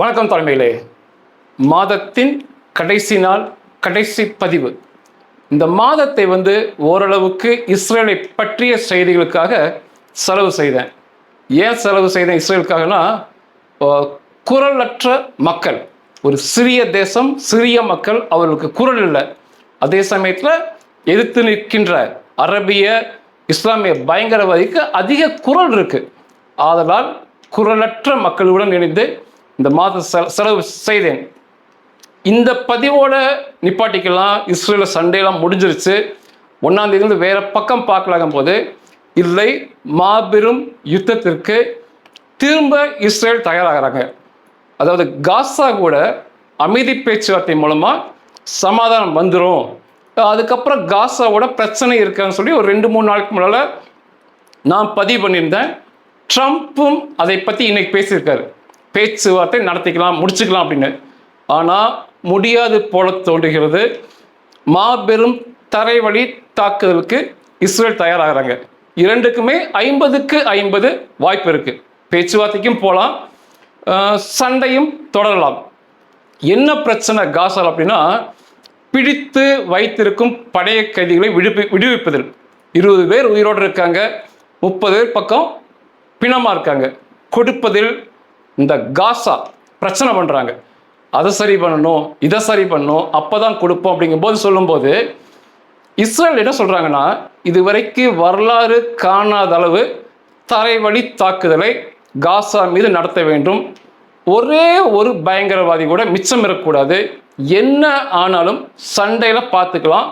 வணக்கம் தலைமையிலே. மாதத்தின் கடைசி நாள் கடைசி பதிவு. இந்த மாதத்தை வந்து ஓரளவுக்கு இஸ்ரேலை பற்றிய செய்திகளுக்காக செலவு செய்தேன். ஏன் செலவு செய்தேன் இஸ்ரேலுக்காகனா குரலற்ற மக்கள். ஒரு சிறிய தேசம் சிறிய மக்கள் அவர்களுக்கு குரல் இல்லை. அதே சமயத்தில் எதிர்த்து நிற்கின்ற அரபிய இஸ்லாமிய பயங்கரவாதிக்கு அதிக குரல் இருக்குது ஆதலால் குரலற்ற மக்களுடன் இணைந்து இந்த மாதம் செ- செலவு செய்தேன். இந்த பதிவோட நிப்பாட்டிக்கலாம். இஸ்ரேல சண்டையெல்லாம் முடிஞ்சிருச்சு. ஒன்றாம் தேதியிலிருந்து வேற பக்கம் பார்க்கலாகும் போது இல்லை மாபெரும் யுத்தத்திற்கு திரும்ப இஸ்ரேல் தயாராகிறாங்க. அதாவது காசா கூட அமைதி பேச்சுவார்த்தை மூலமாக சமாதானம் வந்துடும் அதுக்கப்புறம் காசாவோட பிரச்சனை இருக்கான்னு சொல்லி ஒரு ரெண்டு மூணு நாளுக்கு முன்னால் நான் பதிவு பண்ணியிருந்தேன். ட்ரம்ப்பும் அதை பற்றி இன்னைக்கு பேசியிருக்காரு. பேச்சுவார்த்தை நடத்திக்கலாம் முடிச்சுக்கலாம் அப்படின்னு. ஆனால் முடியாது போல தோன்றுகிறது. மாபெரும் தரைவழி தாக்குதலுக்கு இஸ்ரேல் தயாராகிறாங்க. இரண்டுக்குமே ஐம்பதுக்கு ஐம்பது வாய்ப்பு இருக்குது பேச்சுவார்த்தைக்கும் போகலாம் சண்டையும் தொடரலாம். என்ன பிரச்சனை காசால் அப்படின்னா பிடித்து வைத்திருக்கும் பழைய கைதிகளை விடுப்பி விடுவிப்பதில். இருபது பேர் உயிரோடு இருக்காங்க முப்பது பேர் பக்கம் பிணமாக இருக்காங்க. கொடுப்பதில் இந்த காசா பிரச்சனை பண்ணுறாங்க அதை சரி பண்ணணும் இதை சரி பண்ணணும் அப்போ தான் கொடுப்போம் அப்படிங்கும்போது சொல்லும்போது இஸ்ரேல் என்ன சொல்றாங்கன்னா இதுவரைக்கும் வரலாறு காணாத அளவு தரைவழி தாக்குதலை காசா மீது நடத்த வேண்டும். ஒரே ஒரு பயங்கரவாதி கூட மிச்சம் இருக்கக்கூடாது. என்ன ஆனாலும் சண்டையில் பார்த்துக்கலாம்.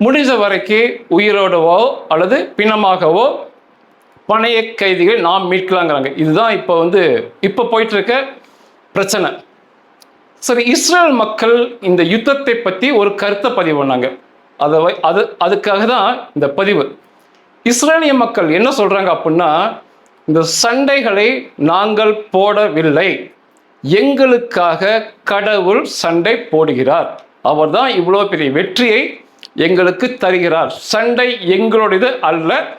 முடிஞ்ச வரைக்கும் உயிரோடவோ அல்லது பிணமாகவோ பணைய கைதிகள் நாம் மீட்கலாங்கிறாங்க. இதுதான் இப்போ வந்து இப்போ போயிட்டுருக்க பிரச்சனை. சரி இஸ்ரேல் மக்கள் இந்த யுத்தத்தை பற்றி ஒரு கருத்தை பதிவு பண்ணாங்க. அதை வை- அது அதுக்காக தான் இந்த பதிவு. இஸ்ரேலிய மக்கள் என்ன சொல்கிறாங்க அப்படின்னா இந்த சண்டைகளை நாங்கள் போடவில்லை. எங்களுக்காக கடவுள் சண்டை போடுகிறார். அவர் தான் இவ்வளோ பெரிய வெற்றியை எங்களுக்கு தருகிறார். சண்டை எங்களுடையது அல்ல.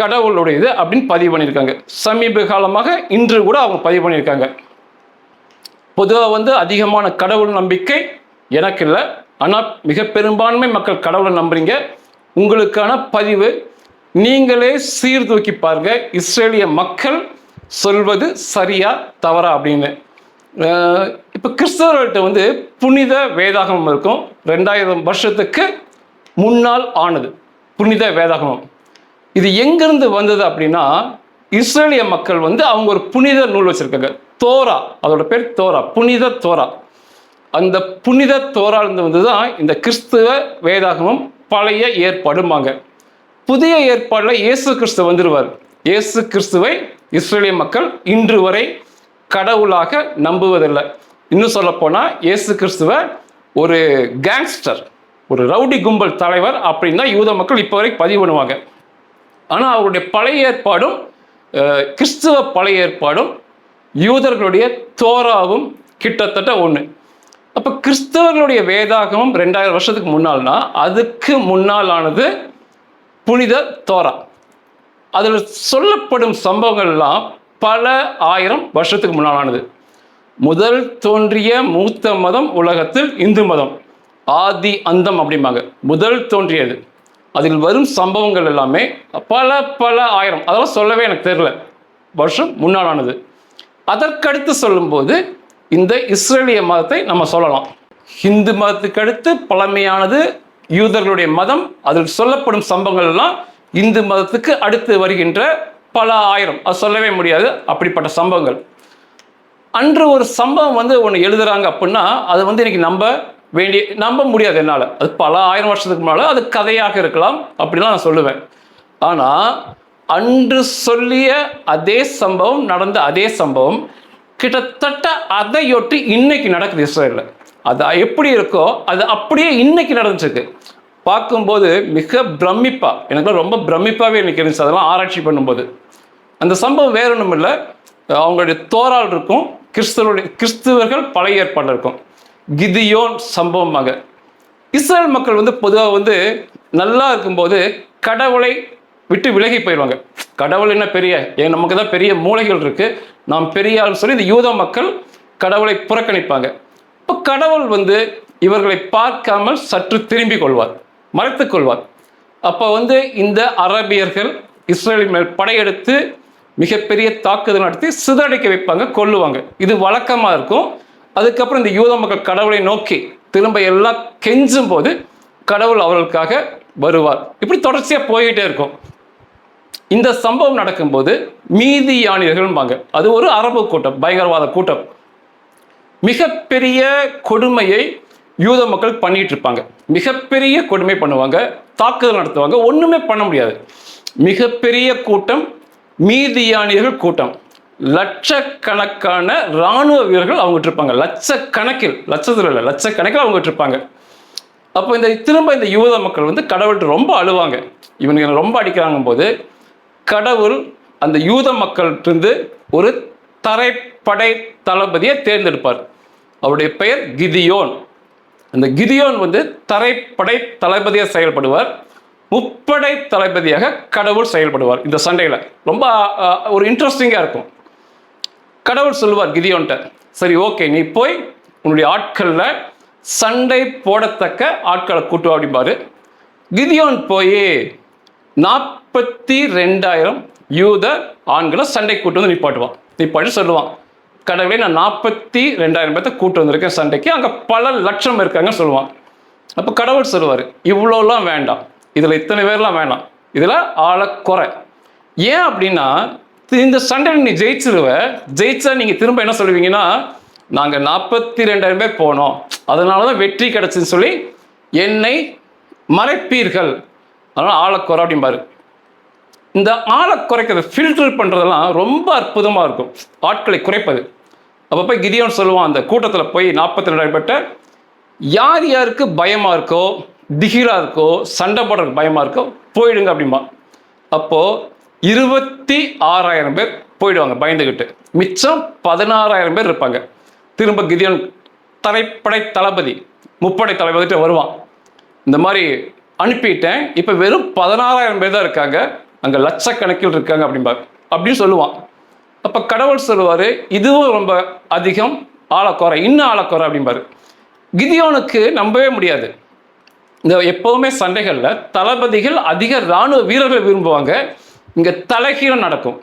கடவுளுடையது அப்படின்னு பதிவு பண்ணியிருக்காங்க. சமீப காலமாக இன்று கூட அவங்க பதிவு பண்ணியிருக்காங்க. பொதுவாக வந்து அதிகமான கடவுள் நம்பிக்கை எனக்கு இல்லை. ஆனால் மிக பெரும்பான்மை மக்கள் கடவுளை நம்புறீங்க. உங்களுக்கான பதிவு நீங்களே சீர்தூக்கி பாருங்க. இஸ்ரேலிய மக்கள் சொல்வது சரியா தவறா அப்படின்னு. இப்போ கிறிஸ்தவர்கள்ட்ட வந்து புனித வேதாகமம் இருக்கும். ரெண்டாயிரம் வருஷத்துக்கு முன்னால் ஆனது. புனித வேதாகமம். இது எங்கிருந்து வந்தது அப்படின்னா இஸ்ரேலிய மக்கள் வந்து அவங்க ஒரு புனித நூல் வச்சுருக்காங்க. தோரா அதோட பேர் தோரா புனித தோரா. அந்த புனித தோராலிருந்து வந்து தான் இந்த கிறிஸ்துவ வேதாகமம் பழைய ஏற்பாடுமாங்க புதிய ஏற்பாடில் இயேசு கிறிஸ்து வந்துடுவார் இயேசு கிறிஸ்துவை இஸ்ரேலிய மக்கள் இன்று வரை கடவுளாக நம்புவதில்லை. இன்னும் சொல்லப்போனால் இயேசு கிறிஸ்துவ ஒரு கேங்ஸ்டர் ஒரு ரவுடி கும்பல் தலைவர் அப்படின்னு தான் யூத மக்கள் இப்போ வரைக்கும் பதிவு பண்ணுவாங்க. ஆனால் அவருடைய பழைய ஏற்பாடும் கிறிஸ்துவ பழைய ஏற்பாடும் யூதர்களுடைய தோராவும் கிட்டத்தட்ட ஒன்று அப்போ கிறிஸ்தவர்களுடைய வேதாகமம் ரெண்டாயிரம் வருஷத்துக்கு முன்னால்னா அதுக்கு முன்னாலானது புனித தோரா. அதில் சொல்லப்படும் சம்பவங்கள்லாம் பல ஆயிரம் வருஷத்துக்கு முன்னாலானது. முதல் தோன்றிய மூத்த மதம் உலகத்தில் இந்து மதம். ஆதி அந்தம் அப்படிம்பாங்க. முதல் தோன்றியது. அதில் வரும் சம்பவங்கள் எல்லாமே பல பல ஆயிரம். அதெல்லாம் சொல்லவே எனக்கு தெரில வருஷம் முன்னாலானது. அதற்கடுத்து சொல்லும்போது இந்த இஸ்ரேலிய மதத்தை நம்ம சொல்லலாம். ஹிந்து மதத்துக்கு அடுத்து பழமையானது யூதர்களுடைய மதம் அதில் சொல்லப்படும் சம்பவங்கள் எல்லாம் இந்து மதத்துக்கு அடுத்து வருகின்ற பல ஆயிரம். அது சொல்லவே முடியாது அப்படிப்பட்ட சம்பவங்கள். அன்று ஒரு சம்பவம் வந்து ஒன்று எழுதுறாங்க அப்படின்னா அது வந்து இன்னைக்கு நம்ம வேண்டிய நம்ப முடியாது என்னால். அது பல ஆயிரம் வருஷத்துக்கு முன்னால் அது கதையாக இருக்கலாம் அப்படிலாம் நான் சொல்லுவேன். ஆனால் அன்று சொல்லிய அதே சம்பவம் நடந்த அதே சம்பவம் கிட்டத்தட்ட அதையொட்டி இன்னைக்கு நடக்குது இஸ்ரேலில். அது எப்படி இருக்கோ அது அப்படியே இன்னைக்கு நடந்துச்சுருக்கு பார்க்கும்போது மிக பிரமிப்பா எனக்கு ரொம்ப பிரமிப்பாகவே இன்னைக்கு இருந்துச்சு. அதெல்லாம் ஆராய்ச்சி பண்ணும்போது. அந்த சம்பவம் வேற ஒன்றும் இல்லை அவங்களுடைய தோரால் இருக்கும் கிறிஸ்தவருடைய கிறிஸ்துவர்கள் பழைய ஏற்பாடு இருக்கும். கிதியோன் சம்பவமாக. இஸ்ரேல் மக்கள் வந்து பொதுவாக வந்து நல்லா இருக்கும்போது கடவுளை விட்டு விலகி போயிடுவாங்க. கடவுள் என்ன பெரிய ஏன் நமக்கு தான் பெரிய மூளைகள் இருக்கு. நாம் பெரிய ஆள் சொல்லி இந்த யூத மக்கள் கடவுளை புறக்கணிப்பாங்க. இப்போ கடவுள் வந்து இவர்களை பார்க்காமல் சற்று திரும்பிக் கொள்வார் மறைத்துக் கொள்வார். அப்போ வந்து இந்த அரபியர்கள் இஸ்ரேலின் மேல் படையெடுத்து மிகப்பெரிய தாக்குதல் நடத்தி சிதறடிக்க வைப்பாங்க கொல்லுவாங்க. இது வழக்கமாக இருக்கும். அதுக்கப்புறம் இந்த யூத மக்கள் கடவுளை நோக்கி திரும்ப எல்லாம் கெஞ்சும் போது கடவுள் அவர்களுக்காக வருவார். இப்படி தொடர்ச்சியாக போய்கிட்டே இருக்கும். இந்த சம்பவம் நடக்கும்போது மீதியானியர்கள்பாங்க அது ஒரு அரபு கூட்டம் பயங்கரவாத கூட்டம். மிகப்பெரிய கொடுமையை யூத மக்கள் பண்ணிட்டு இருப்பாங்க. மிகப்பெரிய கொடுமை பண்ணுவாங்க தாக்குதல் நடத்துவாங்க ஒன்றுமே பண்ண முடியாது. மிகப்பெரிய கூட்டம் மீதியானியர்கள் கூட்டம். லட்சக்கணக்கான இராணுவ வீரர்கள் அவங்ககிட்ட இருப்பாங்க. லட்சக்கணக்கில் லட்சத்தில் இல்லை லட்சக்கணக்கில் அவங்ககிட்ட இருப்பாங்க. அப்போ இந்த திரும்ப இந்த யூத மக்கள் வந்து கடவுள்கிட்ட ரொம்ப அழுவாங்க. இவனுக்கு ரொம்ப அடிக்கிறாங்க போது கடவுள் அந்த யூத மக்கள்கிட்ட ஒரு தரைப்படை தளபதியை தேர்ந்தெடுப்பார். அவருடைய பெயர் கிதியோன். அந்த கிதியோன் வந்து தரைப்படை தளபதியாக செயல்படுவார். முப்படை தளபதியாக கடவுள் செயல்படுவார் இந்த சண்டையில். ரொம்ப ஒரு இன்ட்ரெஸ்டிங்காக இருக்கும். கடவுள் சொல்லுவார் கிதியோன்ட்ட சரி ஓகே நீ போய் உன்னுடைய ஆட்களில் சண்டை போடத்தக்க ஆட்களை கூட்டுவா அப்படிம்பாரு. கிதியோன் போய் நாற்பத்தி ரெண்டாயிரம் யூத ஆண்களை சண்டை கூட்டு வந்து நிப்பாட்டுவான். நிப்பாட்டி சொல்லுவான் கடவுளே நான் நாற்பத்தி ரெண்டாயிரம் பேர்த்த கூட்டு வந்திருக்கேன் சண்டைக்கு. அங்கே பல லட்சம் இருக்காங்கன்னு சொல்லுவான். அப்போ கடவுள் சொல்லுவார் இவ்வளோலாம் வேண்டாம். இதில் இத்தனை பேர்லாம் வேண்டாம் இதில் ஆளை குறை. ஏன் அப்படின்னா இந்த சண்டையில் நீ ஜெயிச்சிருவ. ஜெயிச்சா நீங்கள் திரும்ப என்ன சொல்லுவீங்கன்னா நாங்கள் நாற்பத்தி ரெண்டாயிரம் பேர் போனோம். அதனால தான் வெற்றி கிடச்சின்னு சொல்லி என்னை மறைப்பீர்கள். அதனால் ஆளை குறை அப்படிம்பாரு. இந்த ஆளை குறைக்கிறது ஃபில்டர் பண்ணுறதெல்லாம் ரொம்ப அற்புதமாக இருக்கும். ஆட்களை குறைப்பது. அப்போ போய் சொல்லுவான் அந்த கூட்டத்தில் போய் நாற்பத்தி ரெண்டாயிரம் பேர்ட்ட யார் யாருக்கு பயமாக இருக்கோ திகிலாக இருக்கோ சண்டை போடுறதுக்கு பயமாக இருக்கோ போயிடுங்க அப்படிமா அப்போது இருபத்தி ஆறாயிரம் பேர் போயிடுவாங்க பயந்துக்கிட்டு மிச்சம் பதினாறாயிரம் பேர் இருப்பாங்க. திரும்ப கிதியோன் தரைப்படை தளபதி முப்படை தளபதிட்ட வருவான். இந்த மாதிரி அனுப்பிட்டேன். இப்போ வெறும் பதினாறாயிரம் பேர் தான் இருக்காங்க. அங்கே லட்சக்கணக்கில் இருக்காங்க அப்படிம்பார் அப்படின்னு சொல்லுவான். அப்போ கடவுள் சொல்லுவார் இதுவும் ரொம்ப அதிகம் ஆளக்குறை இன்னும் ஆளக்குறை அப்படிம்பார். கிதியோனுக்கு நம்பவே முடியாது. இந்த எப்போவுமே சண்டைகளில் தளபதிகள் அதிக இராணுவ வீரர்கள் விரும்புவாங்க. இங்கே தலைகீழம் நடக்கும்.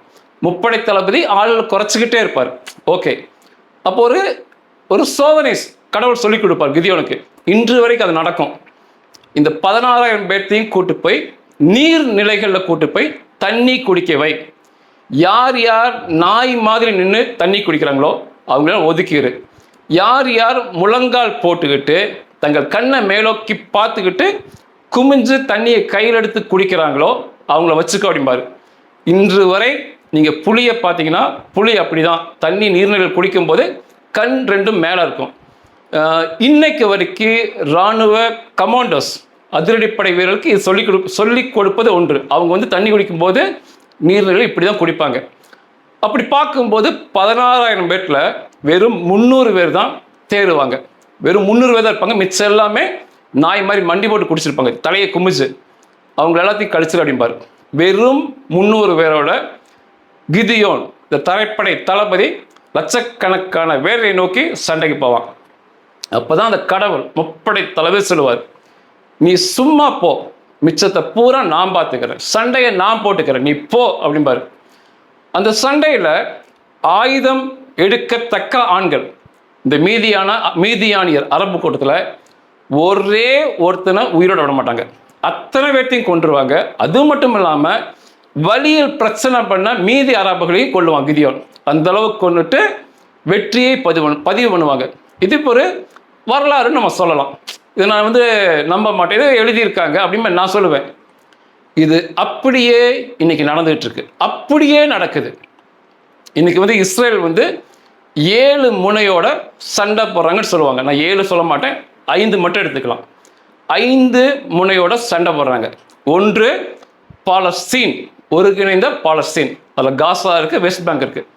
முப்படை தளபதி ஆளுகள் குறைச்சிக்கிட்டே இருப்பார். ஓகே. அப்போ ஒரு ஒரு சோதனை கடவுள் சொல்லிக் கொடுப்பார் கிதியோனுக்கு. இன்று வரைக்கும் அது நடக்கும். இந்த பதினாறாயிரம் பேர்த்தையும் கூட்டு போய் நீர் நிலைகளில் கூட்டு போய் தண்ணி குடிக்க வை. யார் யார் நாய் மாதிரி நின்று தண்ணி குடிக்கிறாங்களோ அவங்கள ஒதுக்கிடு யார் யார் முழங்கால் போட்டுக்கிட்டு தங்கள் கண்ணை மேலோக்கி பார்த்துக்கிட்டு குமிஞ்சு தண்ணியை கையில் எடுத்து குடிக்கிறாங்களோ அவங்கள வச்சுக்க அப்படிம்பாரு. இன்று வரை நீங்கள் புளியை பார்த்தீங்கன்னா புளி அப்படிதான். தண்ணி நீர்நிலைகள் குடிக்கும்போது கண் ரெண்டும் மேலே இருக்கும். இன்னைக்கு வரைக்கும் இராணுவ கமாண்டோஸ் அதிரடிப்படை வீரர்களுக்கு இது சொல்லிக் கொடு சொல்லிக் கொடுப்பது ஒன்று. அவங்க வந்து தண்ணி குடிக்கும்போது நீர்நிலை இப்படி தான் குடிப்பாங்க. அப்படி பார்க்கும்போது பதினாறாயிரம் பேர்ல வெறும் முந்நூறு பேர் தான் தேறுவாங்க வெறும் முந்நூறு பேர் தான் இருப்பாங்க. மிச்சம் எல்லாமே நாய் மாதிரி மண்டி போட்டு குடிச்சிருப்பாங்க. தலையை குமிச்சு. அவங்க எல்லாத்தையும் கழிச்சிரு அப்படிம்பாரு. வெறும் முந்நூறு பேரோட கிதியோன் இந்த தரைப்படை தளபதி லட்சக்கணக்கான பேரை நோக்கி சண்டைக்கு போவான். அப்பதான் அந்த கடவுள் முப்படை தளபதி சொல்லுவார் நீ சும்மா போ மிச்சத்தை பூரா நான் பார்த்துக்கிறேன் சண்டையை நான் போட்டுக்கிறேன் நீ போ அப்படிம்பாரு. அந்த சண்டையில் ஆயுதம் எடுக்கத்தக்க ஆண்கள் இந்த மீதியான மீதியானியர் அரபு கூட்டத்தில் ஒரே ஒருத்தனை உயிரோட விட மாட்டாங்க. அத்தனை பேர்த்தையும் கொண்டுருவாங்க அது மட்டும் இல்லாமல் வழியில் பிரச்சனை பண்ண மீதி அரபுகளையும் கொள்ளுவான் கிதியோன். அந்த அளவுக்கு கொண்டுட்டு வெற்றியை பதிவு பதிவு பண்ணுவாங்க. இது இப்போ ஒரு வரலாறுன்னு நம்ம சொல்லலாம். இதை நான் வந்து நம்ப மாட்டேன். இதை எழுதியிருக்காங்க அப்படின்னு நான் சொல்லுவேன். இது அப்படியே இன்னைக்கு நடந்துகிட்டு இருக்கு அப்படியே நடக்குது. இன்னைக்கு வந்து இஸ்ரேல் வந்து ஏழு முனையோட சண்டை போடுறாங்கன்னு சொல்லுவாங்க. நான் ஏழு சொல்ல மாட்டேன். ஐந்து மட்டும் எடுத்துக்கலாம். ஐந்து முனையோட சண்டை போடுறாங்க. ஒன்று பாலஸ்தீன் ஒருங்கிணைந்த பாலஸ்தீன். அதில் காசா இருக்குது வெஸ்ட் பேங்க் இருக்குது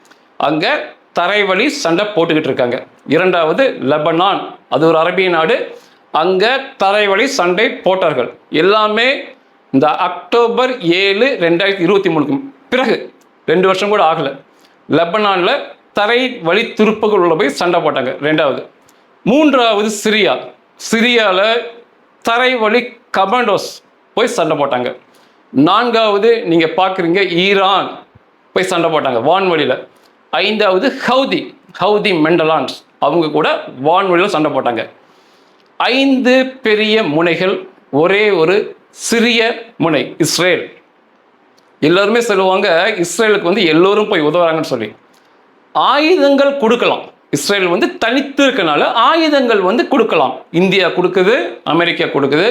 அங்கே தரைவழி சண்டை போட்டுக்கிட்டு இருக்காங்க. இரண்டாவது லெபனான் அது ஒரு அரபிய நாடு. அங்கே தரைவழி சண்டை போட்டார்கள். எல்லாமே இந்த அக்டோபர் ஏழு ரெண்டாயிரத்தி இருபத்தி மூணுக்கு பிறகு ரெண்டு வருஷம் கூட ஆகலை. லெபனானில் தரை வழி துருப்புகள் உள்ள போய் சண்டை போட்டாங்க ரெண்டாவது. மூன்றாவது சிரியா. சிரியாவில் தரை வழி கமாண்டோஸ் போய் சண்டை போட்டாங்க. நான்காவது நீங்கள் பார்க்குறீங்க ஈரான் போய் சண்டை போட்டாங்க வான்வழியில். ஐந்தாவது ஹவுதி ஹவுதி மெண்டலான்ஸ் அவங்க கூட வான்வழியில் சண்டை போட்டாங்க. ஐந்து பெரிய முனைகள் ஒரே ஒரு சிறிய முனை இஸ்ரேல். எல்லோருமே சொல்லுவாங்க இஸ்ரேலுக்கு வந்து எல்லோரும் போய் உதவுறாங்கன்னு சொல்லி. ஆயுதங்கள் கொடுக்கலாம். இஸ்ரேல் வந்து தனித்து இருக்கனால ஆயுதங்கள் வந்து கொடுக்கலாம். இந்தியா கொடுக்குது அமெரிக்கா கொடுக்குது.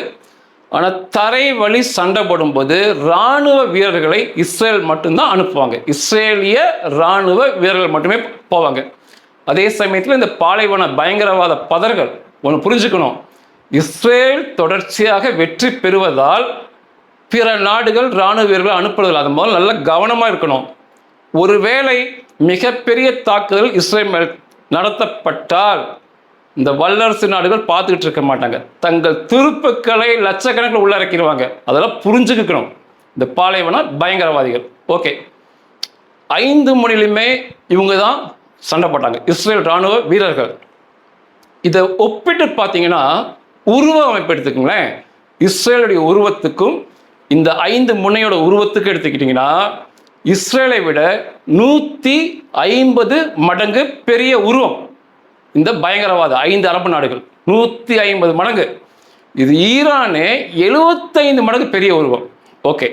ஆனால் தரை வழி சண்டை போடும்போது இராணுவ வீரர்களை இஸ்ரேல் மட்டும்தான் அனுப்புவாங்க. இஸ்ரேலிய இராணுவ வீரர்கள் மட்டுமே போவாங்க. அதே சமயத்தில் இந்த பாலைவன பயங்கரவாத பதர்கள் ஒன்று புரிஞ்சுக்கணும். இஸ்ரேல் தொடர்ச்சியாக வெற்றி பெறுவதால் பிற நாடுகள் இராணுவ வீரர்களை அனுப்புவதில் அது முதல்ல நல்ல கவனமாக இருக்கணும். ஒருவேளை மிகப்பெரிய தாக்குதல் இஸ்ரேல் மேல் நடத்தப்பட்டால் இந்த வல்லரசு நாடுகள் பார்த்துக்கிட்டு இருக்க மாட்டாங்க. தங்கள் திருப்புக்களை லட்சக்கணக்கில் உள்ள இறக்கிடுவாங்க அதெல்லாம் புரிஞ்சுக்கணும் இந்த பாலைவன பயங்கரவாதிகள். ஓகே. ஐந்து மொழியிலுமே இவங்க தான் சண்டை போட்டாங்க. இஸ்ரேல் இராணுவ வீரர்கள். இதை ஒப்பிட்டு பார்த்தீங்கன்னா உருவ அமைப்பு எடுத்துக்கோங்களேன். இஸ்ரேலுடைய உருவத்துக்கும் இந்த ஐந்து முனையோட உருவத்துக்கு எடுத்துக்கிட்டிங்கன்னா இஸ்ரேலை விட நூற்றி ஐம்பது மடங்கு பெரிய உருவம். இந்த பயங்கரவாத ஐந்து அரபு நாடுகள். நூற்றி ஐம்பது மடங்கு. இது ஈரானே எழுபத்தைந்து மடங்கு பெரிய உருவம். ஓகே.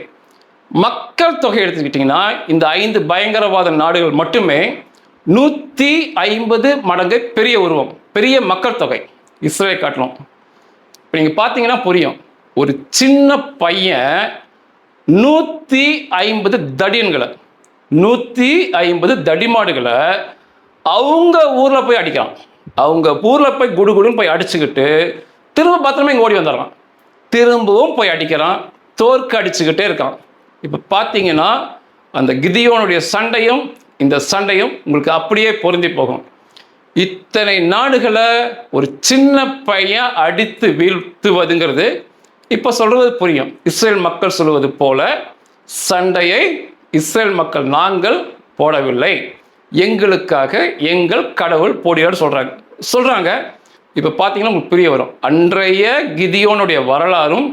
மக்கள் தொகை எடுத்துக்கிட்டிங்கன்னா இந்த ஐந்து பயங்கரவாத நாடுகள் மட்டுமே நூற்றி ஐம்பது மடங்கு பெரிய உருவம். பெரிய மக்கள் தொகை. இஸ்ரேலை காட்டணும் இப்போ நீங்கள் பார்த்தீங்கன்னா புரியும். ஒரு சின்ன பையன் நூற்றி ஐம்பது தடியன்களை நூற்றி ஐம்பது தடிமாடுகளை அவங்க ஊரில் போய் அடிக்கிறான். அவங்க ஊரில் போய் குடுகுடுன்னு போய் அடிச்சுக்கிட்டு திரும்ப பத்திரமா இங்கே ஓடி வந்துடுறான். திரும்பவும் போய் அடிக்கிறான் தோற்க அடிச்சுக்கிட்டே இருக்கான். இப்போ பார்த்தீங்கன்னா அந்த கிதியோனுடைய சண்டையும் இந்த சண்டையும் உங்களுக்கு அப்படியே பொருந்தி போகும். இத்தனை நாடுகளை ஒரு சின்ன பையன் அடித்து வீழ்த்துவதுங்கிறது இப்போ சொல்றது புரியும். இஸ்ரேல் மக்கள் சொல்வது போல சண்டையை இஸ்ரேல் மக்கள் நாங்கள் போடவில்லை. எங்களுக்காக எங்கள் கடவுள் போடியார் சொல்றாங்க. சொல்றாங்க. இப்போ பார்த்தீங்கன்னா உங்களுக்கு புரிய வரும். அன்றைய கிதியோனுடைய வரலாறும்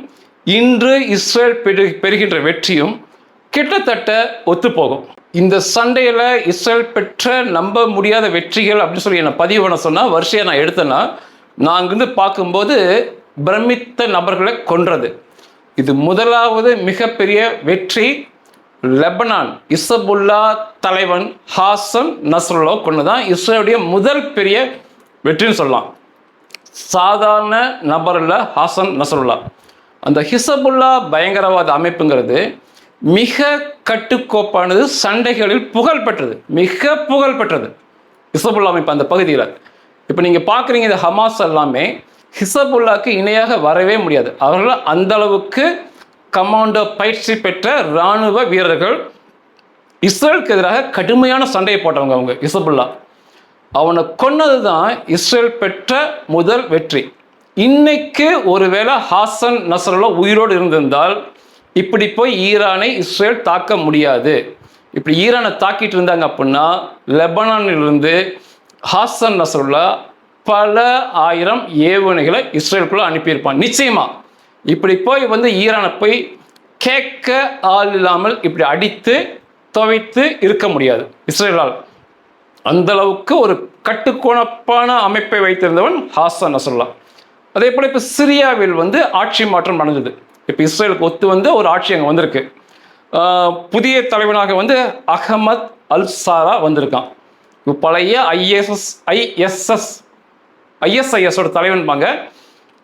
இன்று இஸ்ரேல் பெறு பெறுகின்ற வெற்றியும் கிட்டத்தட்ட ஒத்துப்போகும். இந்த சண்டையில் இஸ்ரேல் பெற்ற நம்ப முடியாத வெற்றிகள் அப்படின்னு சொல்லி என்னை பதிவு பண்ண சொன்னால் வரிசையை நான் எடுத்தேன்னா நான் அங்கிருந்து பார்க்கும்போது பிரமித்த நபர்களை கொன்றது. இது முதலாவது மிகப்பெரிய வெற்றி. லெபனான் இசபுல்லா தலைவன் ஹாசன் நஸ்ரலோ கொண்டு தான் இஸ்ரேலுடைய முதல் பெரிய வெற்றின்னு சொல்லலாம். சாதாரண நபரில் ஹாசன் நசருல்லா அந்த ஹிசபுல்லா பயங்கரவாத அமைப்புங்கிறது மிக கட்டுக்கோப்பானது சண்டைகளில் புகழ் பெற்றது மிக புகழ் பெற்றது. ஹிசபுல்லா அமைப்பு அந்த பகுதியில். இப்போ நீங்கள் பார்க்குறீங்க இந்த ஹமாஸ் எல்லாமே ஹிசபுல்லாக்கு இணையாக வரவே முடியாது. அவர்கள் அந்த அளவுக்கு கமாண்டோ பயிற்சி பெற்ற இராணுவ வீரர்கள் இஸ்ரேலுக்கு எதிராக கடுமையான சண்டையை போட்டவங்க அவங்க இசபுல்லா அவனை கொன்னது தான் இஸ்ரேல் பெற்ற முதல் வெற்றி. இன்னைக்கு ஒருவேளை ஹாசன் நசருல்லா உயிரோடு இருந்திருந்தால் இப்படி போய் ஈரானை இஸ்ரேல் தாக்க முடியாது. இப்படி ஈரானை தாக்கிட்டு இருந்தாங்க அப்படின்னா லெபனானிலிருந்து ஹாசன் நசருல்லா பல ஆயிரம் ஏவுகணைகளை இஸ்ரேலுக்குள்ளே அனுப்பியிருப்பான். நிச்சயமாக இப்படி போய் வந்து ஈரானை போய் கேட்க ஆள் இல்லாமல் இப்படி அடித்து துவைத்து இருக்க முடியாது இஸ்ரேலால். அந்த அளவுக்கு ஒரு கட்டுக்கோணப்பான அமைப்பை வைத்திருந்தவன் ஹாசன் நசருல்லா. அதே போல் இப்போ சிரியாவில் வந்து ஆட்சி மாற்றம் நடந்தது. இப்போ இஸ்ரேலுக்கு ஒத்து வந்து ஒரு ஆட்சி அங்கே வந்திருக்கு. புதிய தலைவனாக வந்து அகமத் அல் சாரா வந்திருக்கான். இப்போ பழைய ஐஎஸ்எஸ் ஐஎஸ்எஸ் ஐஎஸ்ஐஎஸோட தலைவன்பாங்க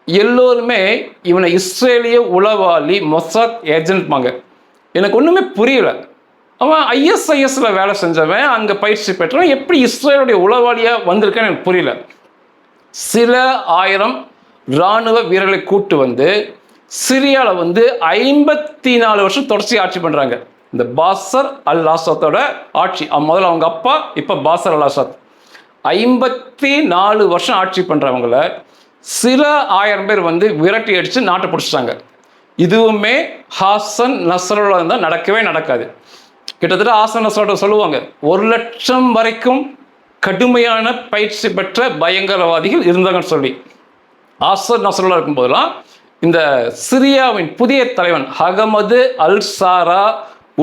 எல்லோருமே இவனை இஸ்ரேலிய உளவாளி மொசாத் ஏஜென்ட்பாங்க எனக்கு ஒன்றுமே புரியல. அவன் ஐஎஸ்ஐஎஸில் வேலை செஞ்சவன் அங்கே பயிற்சி பெற்றவன் எப்படி இஸ்ரேலுடைய உளவாளியாக வந்திருக்கான்னு எனக்கு புரியல. சில ஆயிரம் இராணுவ வீரர்களை கூட்டு வந்து சிரியாவில் வந்து ஐம்பத்தி நாலு வருஷம் தொடர்ச்சி ஆட்சி பண்ணுறாங்க இந்த பாசர் அல் ஆசாத்தோட ஆட்சி முதல்ல அவங்க அப்பா இப்போ பாசர் அல் ஆசாத் ஐம்பத்தி நாலு வருஷம் ஆட்சி பண்ணுறவங்கள சில ஆயிரம் பேர் வந்து விரட்டி அடித்து நாட்டை பிடிச்சிட்டாங்க. இதுவுமே ஹாசன் நஸ்ரல்லா தான் நடக்கவே நடக்காது. கிட்டத்தட்ட ஹாசன் நஸ்ரோட சொல்லுவாங்க ஒரு லட்சம் வரைக்கும் கடுமையான பயிற்சி பெற்ற பயங்கரவாதிகள் இருந்தாங்கன்னு சொல்லி. ஹாசன் நசருல்லா இருக்கும்போதெல்லாம் இந்த சிரியாவின் புதிய தலைவன் அகமது அல் சாரா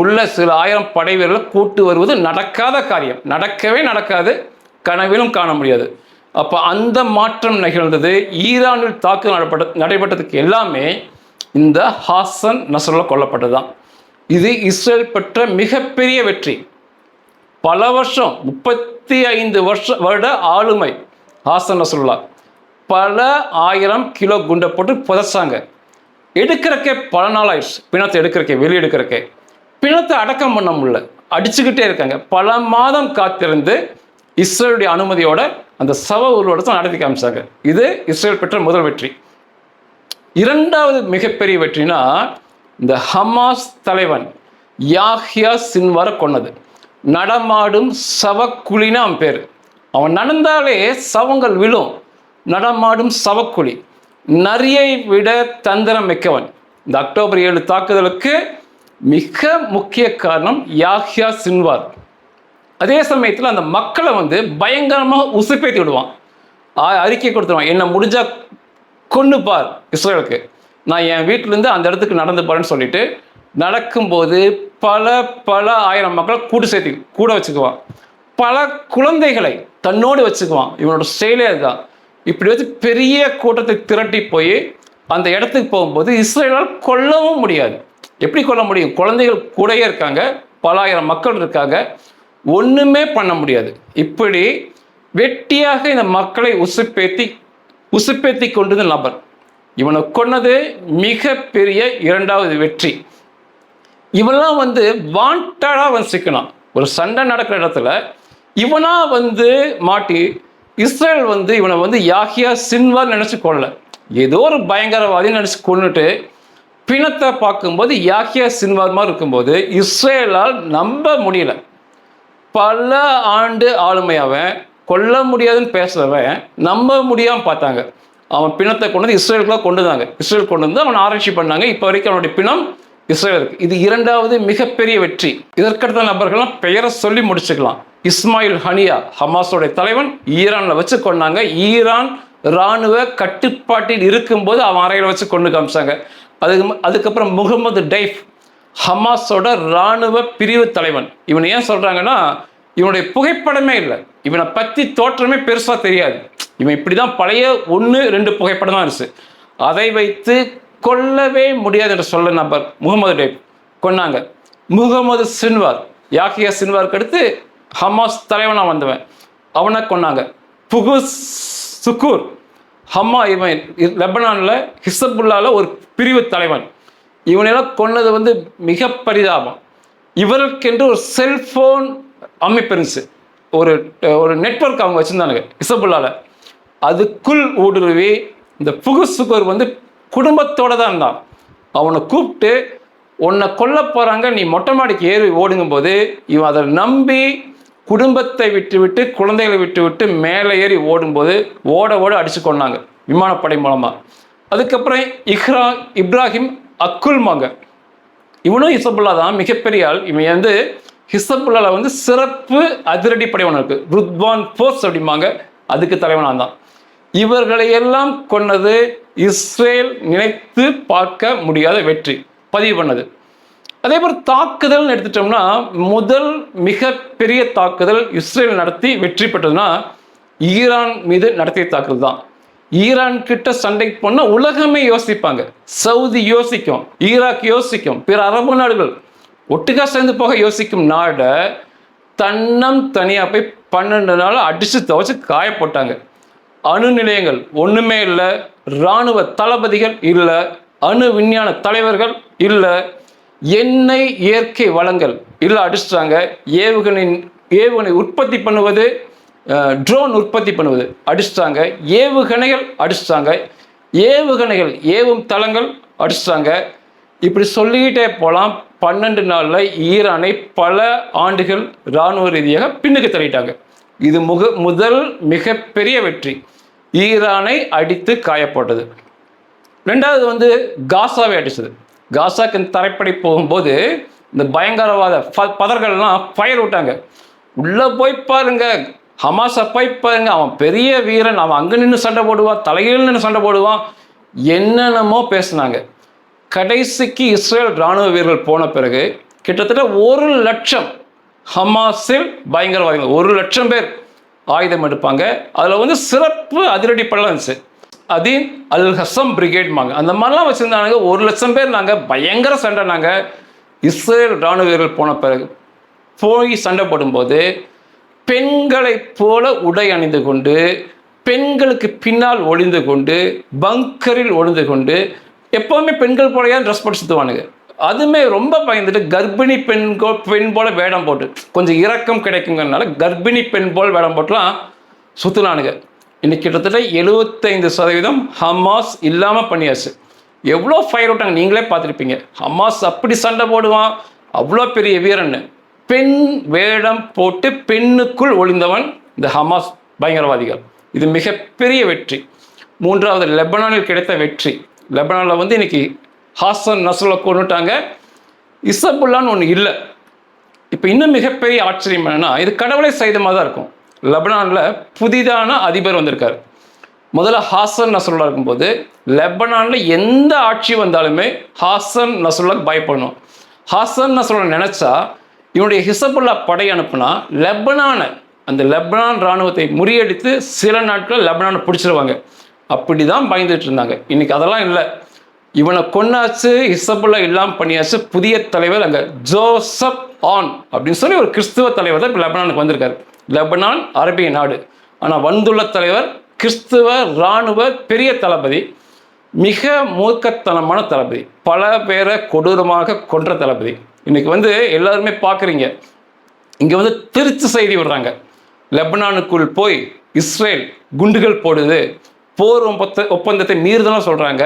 உள்ள சில ஆயிரம் படை வீரர்களை கூட்டு வருவது நடக்காத காரியம். நடக்கவே நடக்காது. கனவிலும் காண முடியாது. அப்போ அந்த மாற்றம் நிகழ்ந்தது ஈரானில் தாக்குதல் நடைபெற்ற நடைபெற்றதுக்கு எல்லாமே இந்த ஹாசன் நசருல்லா கொல்லப்பட்டதுதான். இது இஸ்ரேல் பெற்ற மிகப்பெரிய வெற்றி. பல வருஷம் முப்பத்தி ஐந்து வருஷ வருட ஆளுமை ஹாசன் நசுல்லா பல ஆயிரம் கிலோ குண்டை போட்டு புதைச்சாங்க. எடுக்கிறக்கே பல நாள் ஆயிடுச்சு. பிணத்தை எடுக்கிறக்கே வெளியே எடுக்கிறக்கே. பிணத்தை அடக்கம் பண்ண முடியல. அடிச்சுக்கிட்டே இருக்காங்க. பல மாதம் காத்திருந்து இஸ்ரேலுடைய அனுமதியோட அந்த சவ ஊர்வலத்தை நடத்தி காமிச்சாங்க. இது இஸ்ரேல் பெற்ற முதல் வெற்றி. இரண்டாவது மிகப்பெரிய வெற்றினா இந்த ஹமாஸ் தலைவன் யாஹ்யா சின்வாரை கொன்னது. நடமாடும் சவக்குழின்னு அவன் பேர். அவன் நடந்தாலே சவங்கள் விழும். நடமாடும் சவக்குழி. நரியை விட தந்திரம் மிக்கவன். இந்த அக்டோபர் ஏழு தாக்குதலுக்கு மிக முக்கிய காரணம் யாஹ்யா சின்வார். அதே சமயத்தில் அந்த மக்களை வந்து பயங்கரமாக உசுப்பேற்றி விடுவான். அறிக்கை கொடுத்துருவான். என்னை முடிஞ்சா கொன்று பார் இஸ்ரேலுக்கு நான் என் வீட்டிலேருந்து அந்த இடத்துக்கு நடந்து போறேன்னு சொல்லிட்டு நடக்கும்போது பல பல ஆயிரம் மக்களை கூட்டு சேர்த்து கூட வச்சுக்குவான். பல குழந்தைகளை தன்னோடு வச்சுக்குவான். இவனோட ஸ்டைலே அதுதான். இப்படி வச்சு பெரிய கூட்டத்தை திரட்டி போய் அந்த இடத்துக்கு போகும்போது இஸ்ரேலால் கொல்லவும் முடியாது. எப்படி கொல்ல முடியும்? குழந்தைகள் கூடயே இருக்காங்க. பல ஆயிரம் மக்கள் இருக்காங்க. ஒன்றுமே பண்ண முடியாது. இப்படி வெட்டியாக இந்த மக்களை உசுப்பேத்தி உசுப்பேத்தி கொண்டது நபர். இவனை கொன்னது மிகப்பெரிய இரண்டாவது வெற்றி. இவன்லாம் வந்து வாண்டடாக வந்து சிக்கணும் ஒரு சண்டை நடக்கிற இடத்துல இவனா வந்து மாட்டி இஸ்ரேல் வந்து இவனை வந்து யாகியா சின்வார் நினச்சி கொள்ளலை ஏதோ ஒரு பயங்கரவாதி நினச்சி கொண்டுட்டு பிணத்தை பார்க்கும்போது யாகியா சின்வார் மாதிரி இருக்கும்போது இஸ்ரேலால் நம்ப முடியல. பல ஆண்டு ஆளுமையாவன் அவன் கொல்ல முடியாதுன்னு பேசுறவன் நம்ப முடியாமல் பார்த்தாங்க. அவன் பிணத்தை கொண்டு வந்து இஸ்ரேலுக்குலாம் கொண்டு வந்தாங்க இஸ்ரேல் கொண்டு வந்து அவன் ஆராய்ச்சி பண்ணாங்க. இப்போ வரைக்கும் அவனுடைய பிணம் இஸ்ரேல் இருக்கு இது இரண்டாவது மிகப்பெரிய வெற்றி. இதற்கடுத்த நபர்கள்லாம் பெயரை சொல்லி முடிச்சுக்கலாம். இஸ்மாயில் ஹனியா ஹமாஸோட தலைவன் ஈரானில் வச்சு கொண்டாங்க. ஈரான் ராணுவ கட்டுப்பாட்டில் இருக்கும்போது அவன் அறையில் வச்சு கொண்டு காமிச்சாங்க. அதுக்கு அதுக்கப்புறம் முகமது டைஃப் ஹமாஸோட ராணுவ பிரிவு தலைவன். இவனை ஏன் சொல்கிறாங்கன்னா இவனுடைய புகைப்படமே இல்லை. இவனை பற்றி தோற்றமே பெருசாக தெரியாது. இவன் இப்படி தான் பழைய ஒன்று ரெண்டு புகைப்படம் தான் இருந்துச்சு. அதை வைத்து கொல்லவே முடியாது என்று சொல்ல நபர் முகமது டேப். கொன்னாங்க. முகமது சின்வார் யாக்கியா சின்வாருக்கு அடுத்து ஹமாஸ் தலைவனாக வந்தவன். அவனை கொன்னாங்க. புகு சுக்கூர். ஹம்மா இவன் லெபனானில் ஹிசபுல்லாவில் ஒரு பிரிவு தலைவன். இவனெல்லாம் கொன்னது வந்து மிக பரிதாபம். இவருக்கென்று ஒரு செல்ஃபோன் அமைப்பு இருந்துச்சு. ஒரு ஒரு நெட்வொர்க் அவங்க வச்சுருந்தானுங்க இசபுல்லால. அதுக்குள் ஊடுருவி இந்த புகு சுகர் வந்து குடும்பத்தோட தான் இருந்தான். அவனை கூப்பிட்டு உன்னை கொல்ல போகிறாங்க நீ மொட்டை மாடிக்கு ஏறி ஓடுங்கும்போது இவன் அதை நம்பி குடும்பத்தை விட்டு விட்டு குழந்தைகளை விட்டு விட்டு மேலே ஏறி ஓடும்போது ஓட ஓட அடிச்சு கொண்டாங்க விமானப்படை மூலமாக அதுக்கப்புறம் இஹ்ரா இப்ராஹிம் அக்குல் மகன் இவனும் ஹிசபுல்லா தான் மிகப்பெரிய ஆள். இவன் வந்து ஹிசபுல்லால வந்து சிறப்பு அதிரடி படைவன் இருக்கு. ருத்வான் போர்ஸ் அப்படிம்பாங்க. அதுக்கு தலைவனாக தான். இவர்களை எல்லாம் கொன்னது இஸ்ரேல் நினைத்து பார்க்க முடியாத வெற்றி. பதிவு பண்ணது. அதே போல் தாக்குதல்னு எடுத்துட்டோம்னா முதல் மிகப்பெரிய தாக்குதல் இஸ்ரேல் நடத்தி வெற்றி பெற்றதுன்னா ஈரான் மீது நடத்திய தாக்குதல் தான். ஈரான் கிட்ட சண்டைக்கு பண்ண உலகமே யோசிப்பாங்க. சவுதி யோசிக்கும் ஈராக் யோசிக்கும் பிற அரபு நாடுகள் ஒட்டுக்கா சேர்ந்து போக யோசிக்கும் நாடை தன்னம் தனியாக போய் பன்னெண்டு நாள் அடிச்சு துவச்சு காயப்போட்டாங்க அணு நிலையங்கள் ஒன்றுமே இல்லை இராணுவ தளபதிகள் இல்லை அணு விஞ்ஞான தலைவர்கள் இல்லை எண்ணெய் இயற்கை வளங்கள் இல்லை அடிச்சிட்டாங்க. ஏவுகணை ஏவுகணை உற்பத்தி பண்ணுவது ட்ரோன் உற்பத்தி பண்ணுவது. அடிச்சிட்டாங்க. ஏவுகணைகள் அடிச்சிட்டாங்க. ஏவுகணைகள் ஏவும் தளங்கள் அடிச்சிட்டாங்க. இப்படி சொல்லிக்கிட்டே போகலாம் பன்னெண்டு நாளில் ஈரானை பல ஆண்டுகள் இராணுவ ரீதியாக பின்னுக்கு தள்ளிட்டாங்க. இது முக முதல் மிகப்பெரிய வெற்றி. ஈரானை அடித்து காயப்போட்டது. ரெண்டாவது வந்து காசாவை அடிச்சது. காசாக்கு தரைப்படை போகும்போது இந்த பயங்கரவாத ப- பதர்கள்லாம் ஃபயர் விட்டாங்க. உள்ளே போய் பாருங்கள் ஹமாஸ் போய் பாருங்க. அவன் பெரிய வீரன். அவன் அங்கே நின்று சண்டை போடுவான். தலையில் நின்று சண்டை போடுவான். என்னென்னமோ பேசினாங்க. கடைசிக்கு இஸ்ரேல் ராணுவ வீரர்கள் போன பிறகு கிட்டத்தட்ட ஒரு லட்சம் ஹமாஸில் பயங்கரவாதிகள் ஒரு லட்சம் பேர் ஆயுதம் எடுப்பாங்க. அதில் வந்து சிறப்பு அதிரடி படம் இருந்துச்சு. அதீன் அல் ஹசம் பிரிகேட்மாங்க அந்த மாதிரிலாம் வச்சுருந்தாங்க ஒரு லட்சம் பேர் நாங்கள் பயங்கர சண்டை நாங்கள் இஸ்ரேல் ராணுவ வீரர்கள் போன பிறகு போய் சண்டை போடும்போது பெண்களைப் போல உடை அணிந்து கொண்டு பெண்களுக்கு பின்னால் ஒளிந்து கொண்டு பங்கரில் ஒளிந்து கொண்டு எப்போவுமே பெண்கள் போலயா ட்ரெஸ் போட்டு சுற்றுவானுங்க அதுமே ரொம்ப பயந்துட்டு கர்ப்பிணி பெண்கோ பெண் போல வேடம் போட்டு கொஞ்சம் இரக்கம் கிடைக்குங்கிறனால கர்ப்பிணி பெண் போல் வேடம் போட்டுலாம் சுற்றுலானுங்க இன்னைக்கு கிட்டத்தட்ட எழுபத்தைந்து சதவீதம் ஹமாஸ் இல்லாமல் பண்ணியாச்சு. எவ்வளோ ஃபயர் விட்டாங்க நீங்களே பார்த்துருப்பீங்க. ஹமாஸ் அப்படி சண்டை போடுவான் அவ்வளோ பெரிய வீரன்னு. பெண் வேடம் போட்டு பெண்ணுக்குள் ஒளிந்தவன் இந்த ஹமாஸ் பயங்கரவாதிகள். இது மிகப்பெரிய வெற்றி. மூன்றாவது லெபனானில் கிடைத்த வெற்றி. லெபனானில் வந்து இன்னைக்கு ஹாசன் நசுல கொண்டுட்டாங்க. இசபுல்லான்னு ஒன்று இல்லை. இப்போ இன்னும் மிகப்பெரிய ஆச்சரியம் என்னன்னா இது கடவுளை செய்தமாக தான் இருக்கும். லெபனானில் புதிதான அதிபர் வந்திருக்கார். முதல்ல ஹாசன் நசுல்லா இருக்கும்போது லெபனானில் எந்த ஆட்சி வந்தாலுமே ஹாசன் நசுல்லாக்கு பயப்படணும். ஹாசன் நசுல்லா நினச்சா இவனுடைய ஹிசபுல்லா படை அனுப்புனா லெபனானை அந்த லெபனான் இராணுவத்தை முறியடித்து சில நாட்கள் லெபனானை பிடிச்சிருவாங்க. அப்படி தான் பயந்துட்டு இருந்தாங்க இன்னைக்கு அதெல்லாம் இல்லை. இவனை கொன்னாச்சு ஹிசபுல்லா இல்லாமல் பண்ணியாச்சு புதிய தலைவர் அங்கே ஜோசப் ஆன் அப்படின்னு சொல்லி ஒரு கிறிஸ்துவ தலைவர் தான் இப்போ லெபனானுக்கு வந்திருக்காரு. லெபனான் அரபிய நாடு. ஆனால் வந்துள்ள தலைவர் கிறிஸ்துவ இராணுவ பெரிய தளபதி மிக மூர்க்கத்தனமான தளபதி பல பேரை கொடூரமாக கொன்ற தளபதி. இன்னைக்கு வந்து எல்லாருமே பார்க்குறீங்க. இங்கே வந்து திருச்சி செய்தி விடுறாங்க. லெபனானுக்குள் போய் இஸ்ரேல் குண்டுகள் போடுது. போர் ஒப்பந்த ஒப்பந்தத்தை மீறுதலும் சொல்கிறாங்க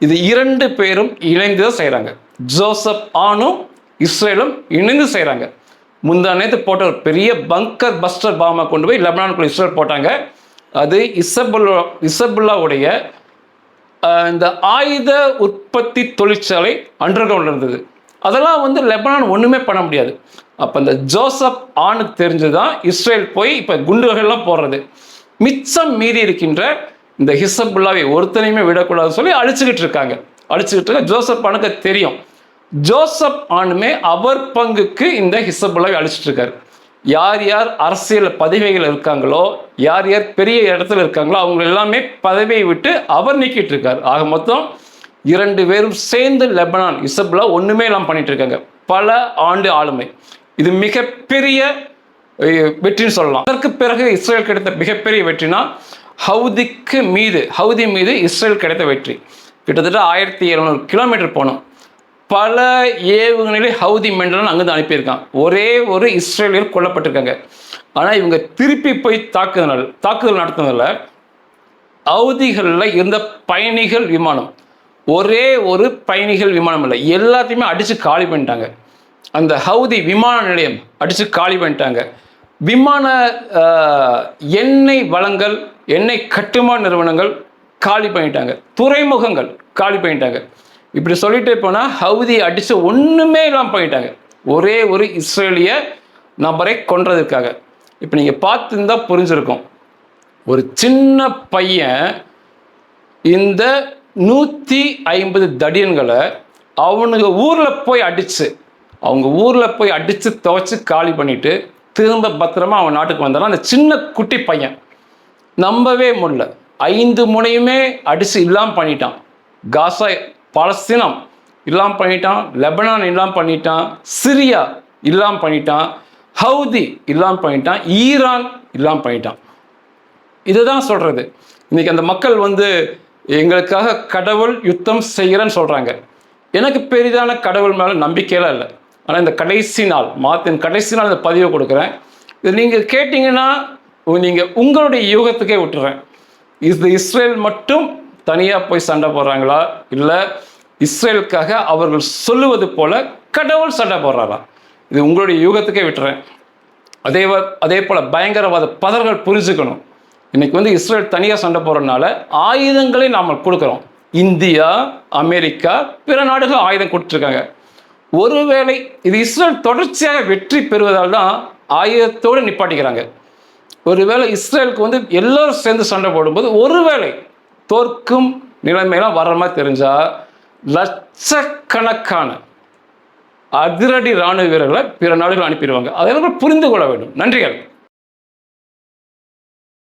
இது இரண்டு பேரும் இணைந்து தான் செய்கிறாங்க ஜோசப் ஆனும் இஸ்ரேலும் இணைந்து செய்கிறாங்க முந்தா நேற்று போட்ட ஒரு பெரிய பங்கர் பஸ்டர் பாமா கொண்டு போய் லெபனானுக்குள்ள இஸ்ரேல் போட்டாங்க. அது இசபுல்லா இசபுல்லாவுடைய இந்த ஆயுத உற்பத்தி தொழிற்சாலை அண்டர் கிரவுண்ட் இருந்தது. அதெல்லாம் வந்து லெபனான் ஒன்றுமே பண்ண முடியாது. அப்போ இந்த ஜோசப் ஆணுக்கு தெரிஞ்சு தான் இஸ்ரேல் போய் இப்போ குண்டுகள்லாம் போடுறது. மிச்சம் மீறி இருக்கின்ற இந்த ஹிசபுல்லாவை ஒருத்தனையுமே விடக்கூடாதுன்னு சொல்லி அழிச்சுக்கிட்டு இருக்காங்க. அழிச்சுக்கிட்டு இருக்க ஜோசப் ஆணுக்கு தெரியும். ஜோசப் ஆணுமே அவர் பங்குக்கு இந்த ஹிசபுல்லாவை அழிச்சிட்டு இருக்காரு. யார் யார் அரசியல் பதவிகள் இருக்காங்களோ யார் யார் பெரிய இடத்துல இருக்காங்களோ அவங்க எல்லாமே பதவியை விட்டு அவர் நீக்கிட்டு இருக்கார். ஆக மொத்தம் இரண்டு பேரும் சேர்ந்து லெபனான் இசபுல்லா ஒன்றுமே எல்லாம் பண்ணிட்டு இருக்காங்க. பல ஆண்டு ஆளுமை. இது மிகப்பெரிய வெற்றின்னு சொல்லலாம். அதற்கு பிறகு இஸ்ரேல் கிடைத்த மிகப்பெரிய வெற்றினா ஹவுதிக்கு மீது ஹவுதி மீது இஸ்ரேல் கிடைத்த வெற்றி. கிட்டத்தட்ட ஆயிரத்தி எழுநூறு கிலோமீட்டர் போனோம். பல ஏவுகணைகளை ஹவுதி மெண்டலன் அங்கேருந்து அனுப்பியிருக்கான். ஒரே ஒரு இஸ்ரேலியர் கொல்லப்பட்டிருக்காங்க. ஆனால் இவங்க திருப்பி போய் தாக்குதல் தாக்குதல் நடத்துனதில் ஹவுதிகளில் இருந்த பயணிகள் விமானம் ஒரே ஒரு பயணிகள் விமானம் இல்லை. எல்லாத்தையுமே அடித்து காலி பண்ணிட்டாங்க. அந்த ஹவுதி விமான நிலையம் அடித்து காலி பண்ணிட்டாங்க. விமான எண்ணெய் வளங்கள் எண்ணெய் கட்டுமான நிறுவனங்கள் காலி பண்ணிட்டாங்க. துறைமுகங்கள் காலி பண்ணிட்டாங்க. இப்படி சொல்லிட்டு போனால் ஹவுதி அடித்து ஒன்றுமே இல்லாமல் பண்ணிட்டாங்க ஒரே ஒரு இஸ்ரேலிய நபரை கொன்றதுக்காக. இப்போ நீங்கள் பார்த்துருந்தா புரிஞ்சிருக்கும். ஒரு சின்ன பையன் இந்த நூற்றி ஐம்பது தடியன்களை அவனுங்க ஊரில் போய் அடித்து அவங்க ஊரில் போய் அடித்து துவைச்சி காலி பண்ணிட்டு திரும்ப பத்திரமா அவன் நாட்டுக்கு வந்தானா? அந்த சின்ன குட்டி பையன். நம்பவே முடியல. ஐந்து முனையுமே அடித்து இல்லாமல் பண்ணிட்டான். காசா பாலஸ்தீனம் இல்லாமல் பண்ணிட்டான் லெபனான் இல்லாமல் பண்ணிட்டான் சிரியா இல்லாமல் பண்ணிட்டான் ஹவுதி இல்லாமல் பண்ணிட்டான் ஈரான் இல்லாமல் பண்ணிட்டான். இதுதான் சொல்கிறது இன்றைக்கி அந்த மக்கள் வந்து எங்களுக்காக கடவுள் யுத்தம் செய்கிறேன்னு சொல்கிறாங்க எனக்கு பெரிதான கடவுள் மேலே நம்பிக்கையெல்லாம் இல்லை. ஆனால் இந்த கடைசி நாள் மாத்தின் கடைசி நாள் இந்த பதிவை கொடுக்குறேன். இது நீங்கள் கேட்டிங்கன்னா நீங்கள் உங்களுடைய யூகத்துக்கே விட்டுறேன். இது இஸ்ரேல் மட்டும் தனியாக போய் சண்டை போடுறாங்களா? இல்லை இஸ்ரேலுக்காக அவர்கள் சொல்லுவது போல கடவுள் சண்டை போடுறாரா? இது உங்களுடைய யூகத்துக்கே விட்டுறேன். அதே வ- அதே போல் பயங்கரவாத பதர்கள் புரிஞ்சுக்கணும். இன்னைக்கு வந்து இஸ்ரேல் தனியாக சண்டை போகிறனால ஆயுதங்களை நாம் கொடுக்குறோம். இந்தியா அமெரிக்கா பிற நாடுகள் ஆயுதம் கொடுத்துருக்காங்க. ஒருவேளை இது இஸ்ரேல் தொடர்ச்சியாக வெற்றி பெறுவதால் தான் ஆயுதத்தோடு நிப்பாட்டிக்கிறாங்க. ஒருவேளை இஸ்ரேலுக்கு வந்து எல்லோரும் சேர்ந்து சண்டை போடும்போது ஒருவேளை தோற்கும் நிலைமையெல்லாம் வர்ற மாதிரி தெரிஞ்சால் லட்சக்கணக்கான அதிரடி ராணுவ வீரர்களை பிற நாடுகள் அனுப்பிடுவாங்க. அதை புரிந்து கொள்ள வேண்டும். நன்றிகள்.